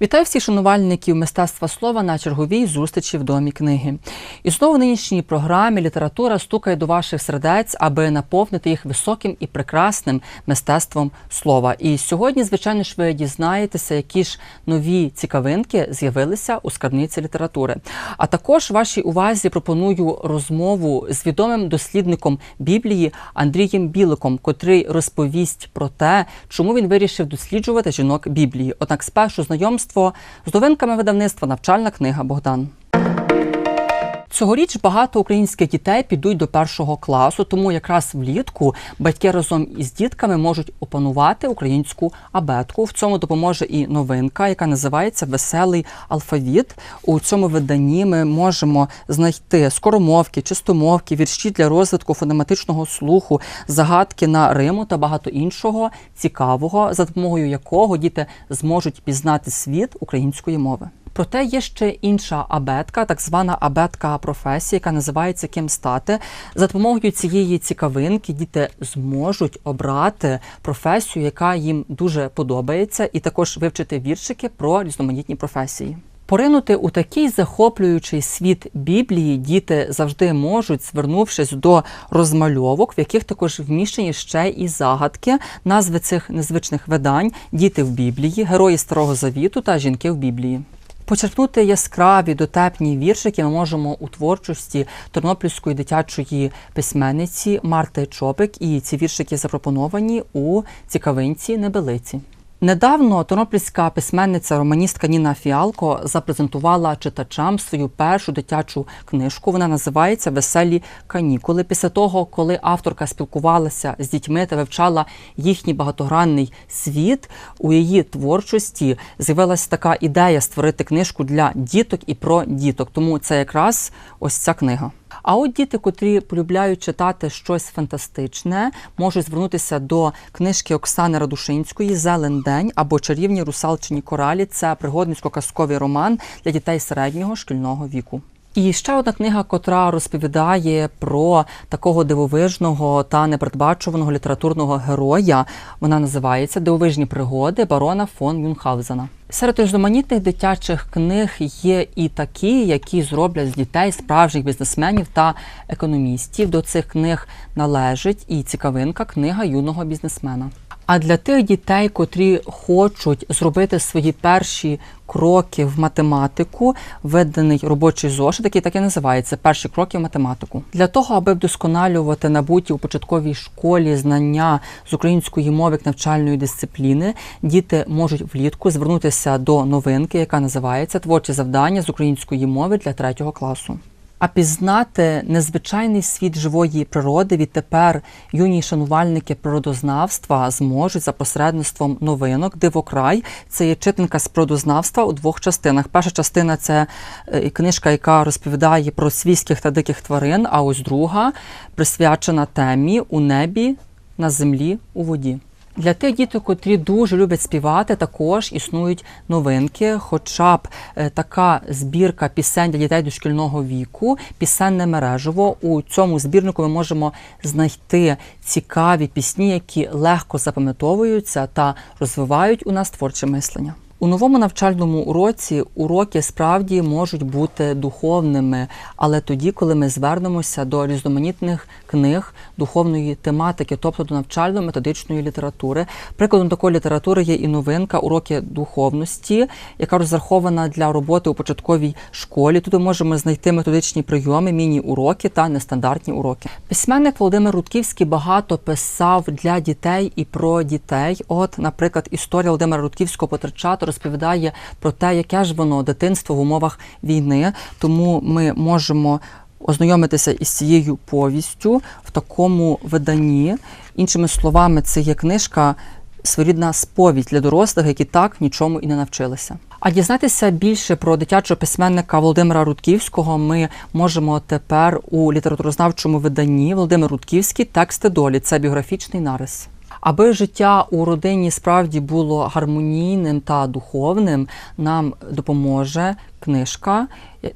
Вітаю всіх шанувальників мистецтва слова на черговій зустрічі в домі книги. І знову в нинішній програмі література стукає до ваших сердець, аби наповнити їх високим і прекрасним мистецтвом слова. І сьогодні, звичайно ж, ви дізнаєтеся, які ж нові цікавинки з'явилися у скарбниці літератури. А також вашій увазі пропоную розмову з відомим дослідником Біблії Андрієм Біликом, котрий розповість про те, чому він вирішив досліджувати жінок Біблії. Однак, спершу знайомство з новинками видавництва Навчальна книга Богдан. Цьогоріч багато українських дітей підуть до першого класу, тому якраз влітку батьки разом із дітками можуть опанувати українську абетку. В цьому допоможе і новинка, яка називається Веселий алфавіт. У цьому виданні ми можемо знайти скоромовки, чистомовки, вірші для розвитку фонематичного слуху, загадки на Риму та багато іншого цікавого, за допомогою якого діти зможуть пізнати світ української мови. Проте є ще інша абетка, так звана абетка професії, яка називається Ким стати. За допомогою цієї цікавинки діти зможуть обрати професію, яка їм дуже подобається, і також вивчити віршики про різноманітні професії. Поринути у такий захоплюючий світ Біблії діти завжди можуть, звернувшись до розмальовок, в яких також вміщені ще і загадки, назви цих незвичних видань, діти в Біблії, герої Старого Завіту та жінки в Біблії. Почерпнути яскраві дотепні віршики ми можемо у творчості тернопільської дитячої письменниці Марти Чопик, і ці віршики запропоновані у цікавинці Небелиці. Недавно тернопільська письменниця романістка Ніна Фіалко запрезентувала читачам свою першу дитячу книжку. Вона називається Веселі канікули. Після того, коли авторка спілкувалася з дітьми та вивчала їхній багатогранний світ, у її творчості з'явилася така ідея створити книжку для діток і про діток. Тому це якраз ось ця книга. А от діти, котрі полюбляють читати щось фантастичне, можуть звернутися до книжки Оксани Радушинської Зелен день або чарівні русалчині коралі. Це пригодницько-казковий роман для дітей середнього шкільного віку. І ще одна книга, котра розповідає про такого дивовижного та непередбачуваного літературного героя. Вона називається Дивовижні пригоди барона фон Мюнхгаузена. Серед різноманітних дитячих книг є і такі, які зроблять з дітей справжніх бізнесменів та економістів. До цих книг належить і цікавинка книга юного бізнесмена. А для тих дітей, котрі хочуть зробити свої перші кроки в математику, введений робочий зошит, який так і називається перші кроки в математику. Для того, аби вдосконалювати набуті у початковій школі знання з української мови як навчальної дисципліни, діти можуть влітку звернутися до новинки, яка називається Творчі завдання з української мови для третього класу. А пізнати незвичайний світ живої природи відтепер юні шанувальники природознавства зможуть за посередництвом новинок Дивокрай. Це є читанка з природознавства у двох частинах. Перша частина це е, книжка, яка розповідає про свійських та диких тварин. А ось друга присвячена темі у небі, на землі, у воді. Для тих діток, котрі дуже люблять співати, також існують новинки, хоча б е, така збірка пісень для дітей дошкільного віку, пісенне мережево. У цьому збірнику ми можемо знайти цікаві пісні, які легко запам'ятовуються та розвивають у нас творче мислення. У новому навчальному уроці уроки справді можуть бути духовними, але тоді, коли ми звернемося до різноманітних книг духовної тематики, тобто до навчально-методичної літератури. Прикладом такої літератури є і новинка уроки духовності, яка розрахована для роботи у початковій школі. Тут ми можемо знайти методичні прийоми, міні-уроки та нестандартні уроки. Письменник Володимир Рудківський багато писав для дітей і про дітей. От, наприклад, історія Володимира Рудківського потрачата розповідає про те, яке ж воно дитинство в умовах війни. Тому ми можемо ознайомитися із цією повістю в такому виданні. Іншими словами, це є книжка. Своєрідна сповідь для дорослих, які так нічому і не навчилися. А дізнатися більше про дитячого письменника Володимира Рудківського ми можемо тепер у літературознавчому виданні Володимир Рудківський тексти долі. Це біографічний нарис. Аби життя у родині справді було гармонійним та духовним, нам допоможе книжка,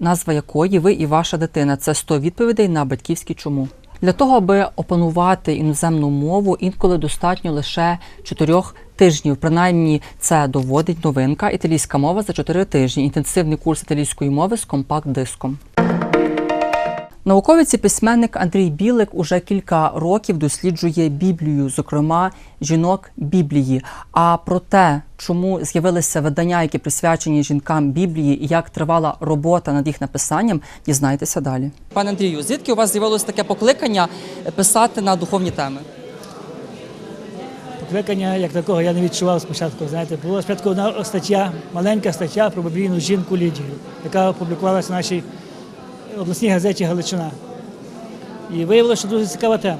назва якої ви і ваша дитина. Це 100 відповідей на батьківські чому. Для того, аби опанувати іноземну мову, інколи достатньо лише чотирьох тижнів. Принаймні, це доводить новинка італійська мова за чотири тижні. Інтенсивний курс італійської мови з компакт-диском. Науковець і письменник Андрій Білик уже кілька років досліджує Біблію, зокрема жінок Біблії. А про те, чому з'явилися видання, які присвячені жінкам Біблії, і як тривала робота над їх написанням, дізнайтеся далі. Пане Андрію, звідки у вас з'явилось таке покликання писати на духовні теми? Покликання як такого я не відчував спочатку. Знаєте, була спочатку одна стаття, маленька стаття про біблійну жінку Лідію, яка опублікувалася в нашій обласній газеті Галичина. І виявилося, що дуже цікава тема.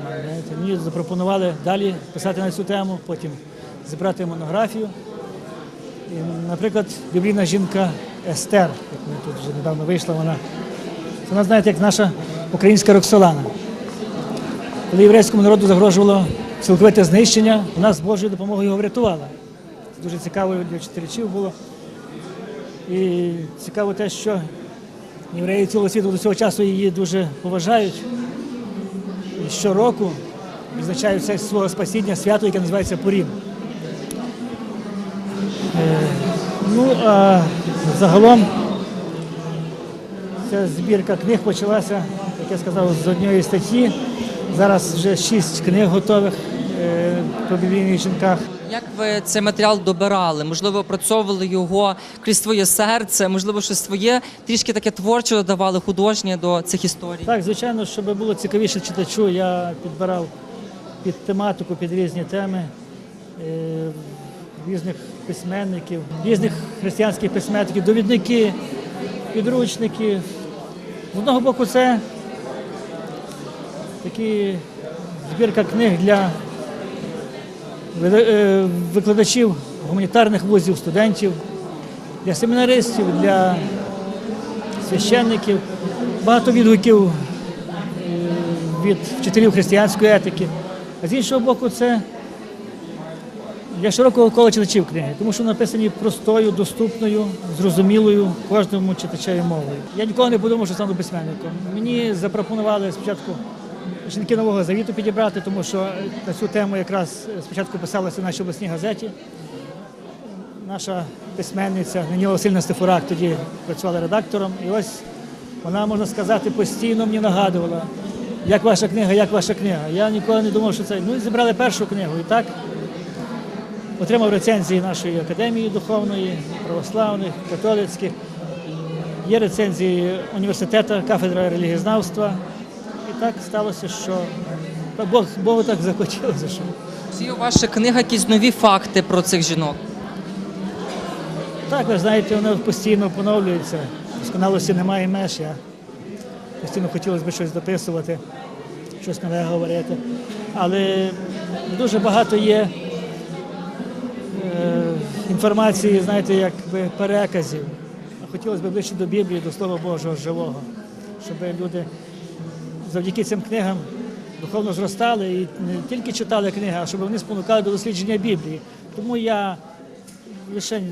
Мені запропонували далі писати на цю тему, потім зібрати монографію. І, наприклад, біблійна жінка Естер, як ми тут вже недавно вийшла, вона, вона знаєте, як наша українська Роксолана. Коли єврейському народу загрожувало цілковите знищення, вона з Божою допомогою його врятувала. Це дуже цікаво для читачів було. І цікаво те, що євреї цілого світу до цього часу її дуже поважають. Щороку відзначають це свого спасіння свято, яке називається Пурім. Е, Ну, а загалом ця збірка книг почалася, як я сказав, з однієї статті. Зараз вже шість книг готових е, жінках. Як ви цей матеріал добирали? Можливо, опрацьовували його крізь своє серце, можливо, щось своє трішки таке творче додавали художнє до цих історій. Так, звичайно, щоб було цікавіше читачу, я підбирав під тематику, під різні теми е, різних письменників, різних християнських письменників, довідники, підручники. З одного боку, це такі збірка книг для викладачів гуманітарних вузів, студентів, для семінаристів, для священників, багато відгуків е, від вчителів християнської етики. А з іншого боку, це для широкого кола читачів книги, тому що написані простою, доступною, зрозумілою кожному читачеві мовою. Я ніколи не подумав, що стану письменником. Мені запропонували спочатку жінки нового завіту підібрати, тому що на цю тему якраз спочатку писалося в нашій обласній газеті. Наша письменниця Неніла Васильівна Стефурак тоді працювала редактором. І ось вона, можна сказати, постійно мені нагадувала, як ваша книга, як ваша книга. Я ніколи не думав, що це. Ну зібрали першу книгу. І так отримав рецензії нашої академії духовної, православних, католицьких. Є рецензії університету, кафедра релігієзнавства. Так сталося, що Бог, Богу так захотілося, що Чи у ваших книгах якісь нові факти про цих жінок? Так, ви знаєте, воно постійно поновлюється. Досконалості немає меж. Я постійно хотілося б щось дописувати, щось нове говорити. Але дуже багато є е, інформації, знаєте, якби переказів. Хотілося б ближче до Біблії, до Слова Божого живого, щоб люди завдяки цим книгам духовно зростали і не тільки читали книги, а щоб вони спонукали до дослідження Біблії. Тому я лише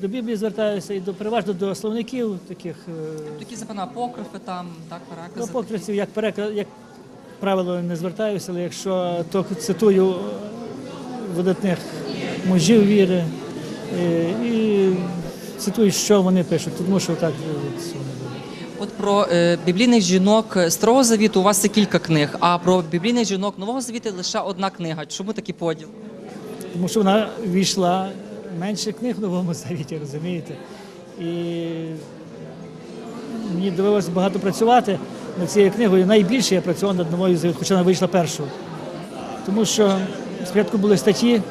до Біблії звертаюся і до переважно до словників таких е, Такі запевно апокрифи там, так, перекази. апокрифів, як перекла- як правило, не звертаюся, але якщо то цитую видатних мужів віри е, і цитую, що вони пишуть, тому що так е, От про е, біблійних жінок Старого Завіту у вас є кілька книг, а про біблійних жінок Нового Завіту лише одна книга. Чому такий поділ? тому що вона війшла менше книг в новому завіті, розумієте? І мені довелося багато працювати над цією книгою. Найбільше я працював над новою завіт, хоча вона вийшла першою. Тому що спочатку були статті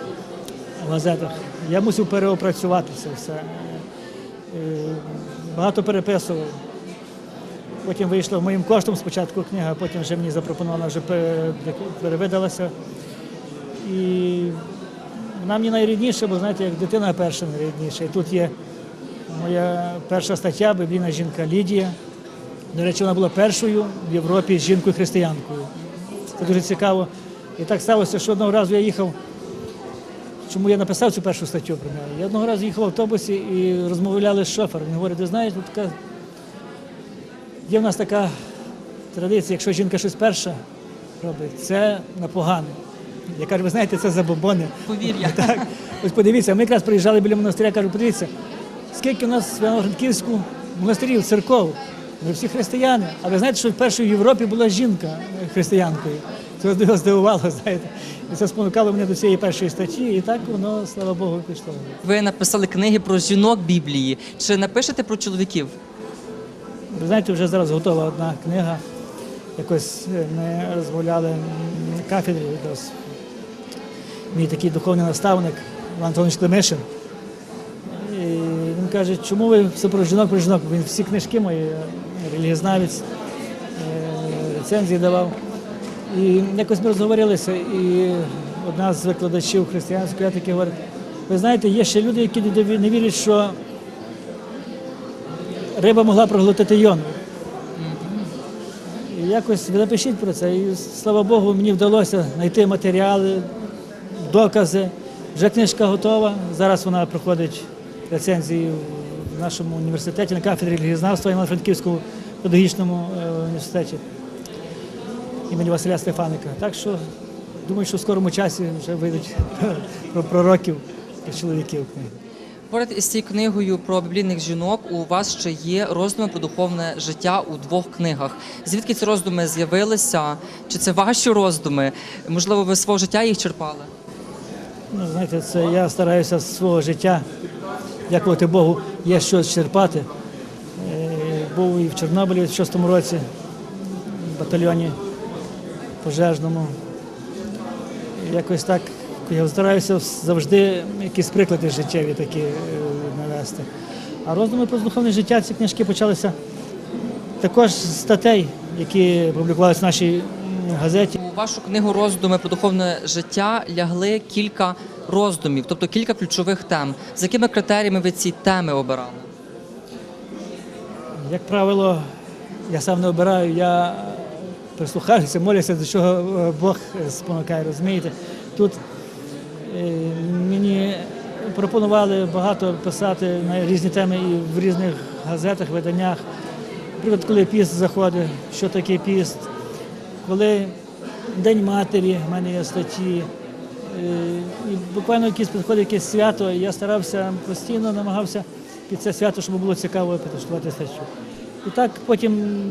в газетах, я мусив переопрацювати це все. Е, Багато переписував. Потім вийшла моїм коштом спочатку книга, потім вже мені запропонована, вже перевидалася. І вона мені найрідніша, бо знаєте, як дитина перша найрідніша. І тут є моя перша стаття Біблійна жінка Лідія. До речі, вона була першою в Європі жінкою-християнкою. Це дуже цікаво. І так сталося, що одного разу я їхав. Чому я написав цю першу статтю про неї? Я одного разу їхав в автобусі і розмовляли з шофером. Він говорить, ти знаєш, така... є в нас така традиція, якщо жінка щось перша робить, це на погано. Я кажу, ви знаєте, це забобони. Повір'я. Так. Ось подивіться, ми якраз приїжджали біля монастиря, кажу, подивіться, скільки у нас в Івано-Франківську монастирів, церков, ми всі християни. А ви знаєте, що вперше в Європі була жінка християнкою. Це вас здивувало, знаєте. І це спонукало мене до цієї першої статті, і так воно, слава Богу, пішло. Ви написали книги про жінок Біблії. Чи напишете про чоловіків? Ви знаєте, вже зараз готова одна книга. Якось е, ми розмовляли на кафедрі. Мій такий духовний наставник Іван Антонович Климишин. І він каже, чому ви все про жінок, про жінок? Він всі книжки мої, е, релігієзнавець, е, рецензії давав. І якось ми розговорилися, і одна з викладачів християнської етики говорить, ви знаєте, є ще люди, які не вірять, що риба могла проглотити йону. І якось напишіть про це. І слава Богу, мені вдалося знайти матеріали, докази. Вже книжка готова. Зараз вона проходить рецензії в нашому університеті на кафедрі релігієзнавства і на Франківському педагогічному е, університеті імені Василя Стефаника. Так що думаю, що в скорому часі вже вийдуть про пророків і чоловіків. Поряд із цією книгою про біблійних жінок у вас ще є роздуми про духовне життя у двох книгах. Звідки ці роздуми з'явилися? Чи це ваші роздуми? Можливо, ви свого життя їх черпали? Ну, знаєте, це я стараюся з свого життя, дякувати Богу, є щось черпати. Е, Був і в Чорнобилі в 6-му році, в батальйоні пожежному. Якось так я стараюся завжди якісь приклади життєві такі е, навести. А роздуми про духовне життя ці книжки почалися також з статей, які публікувалися в нашій газеті. У вашу книгу роздуми про духовне життя лягли кілька роздумів, тобто кілька ключових тем. За якими критеріями ви ці теми обирали? Як правило, я сам не обираю, я прислухаюся, молюся, до чого е, Бог спонукає, розумієте? Тут е, мені пропонували багато писати на різні теми і в різних газетах, виданнях. Наприклад, коли піст заходить, що таке піст, коли День матері, в мене є статті. Е, І буквально якісь підходить якесь свято, і я старався постійно намагався під це свято, щоб було цікаво підготувати статтю. І так потім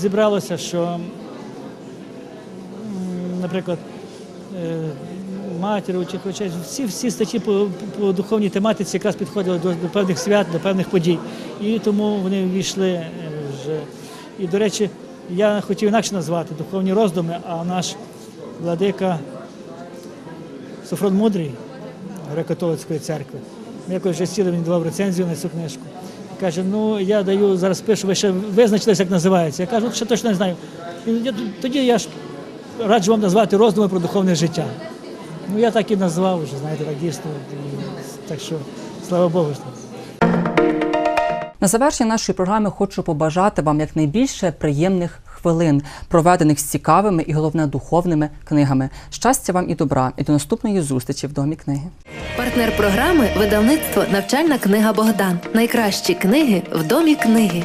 зібралося, що, наприклад, матір, чи всі, всі статті по, по духовній тематиці якраз підходили до, до певних свят, до певних подій. І тому вони ввійшли е, вже. І, до речі, я хотів інакше назвати духовні роздуми, а наш владика Софрон Мудрий греко-католицької церкви. Якось вже сіли, він давав рецензію на цю книжку. Каже, ну я даю зараз пишу, ви ще визначились, як називається. Я кажу, «Ну, ще точно не знаю. Він, «Я- тоді я ж раджу вам назвати роздуми про духовне життя. Ну я так і назвав вже, знаєте, так дійсно. Так що, слава Богу. На завершення нашої програми хочу побажати вам якнайбільше приємних хвилин, проведених з цікавими і головне духовними книгами. Щастя вам і добра, і до наступної зустрічі в домі книги. Партнер програми видавництво Навчальна книга Богдан. Найкращі книги в домі книги.